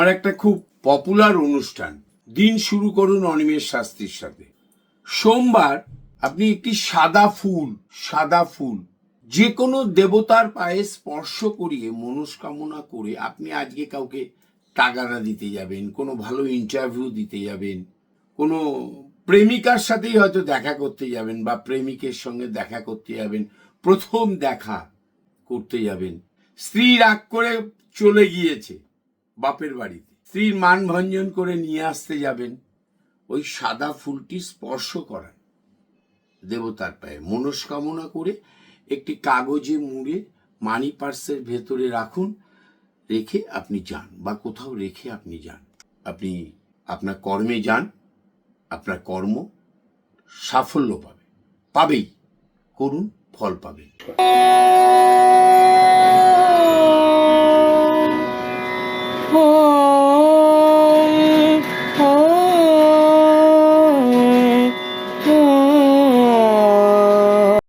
আমার একটা খুব পপুলার অনুষ্ঠান। দিন শুরু করুন অনিমেষ শাস্তির সাথে। সোমবার আপনি একটি সাদা ফুল সাদা ফুল যে কোনো দেবতার পায়ে স্পর্শ করিয়ে মনস্কামনা করে আপনি আজকে কাউকে টাকাটা দিতে যাবেন, কোনো ভালো ইন্টারভিউ দিতে যাবেন, কোনো প্রেমিকার সাথেই হয়তো দেখা করতে যাবেন বা প্রেমিকের সঙ্গে দেখা করতে যাবেন, প্রথম দেখা করতে যাবেন। স্ত্রী রাগ করে চলে গিয়েছে। বাপের বাড়িতে। স্ত্রীর মান ভঞ্জন করে নিয়ে আসতে যাবেন। ওই সাদা ফুলটি স্পর্শ করান। দেবতার পায়ে মনস্কামনা করে একটি কাগজে মুড়ে মানি পার্সের ভেতরে রাখুন। রেখে আপনি যান বা কোথাও রেখে আপনি যান। আপনি আপনার কর্মে যান, আপনার কর্ম সাফল্য পাবে। পাবেই। করুন, ফল পাবেন।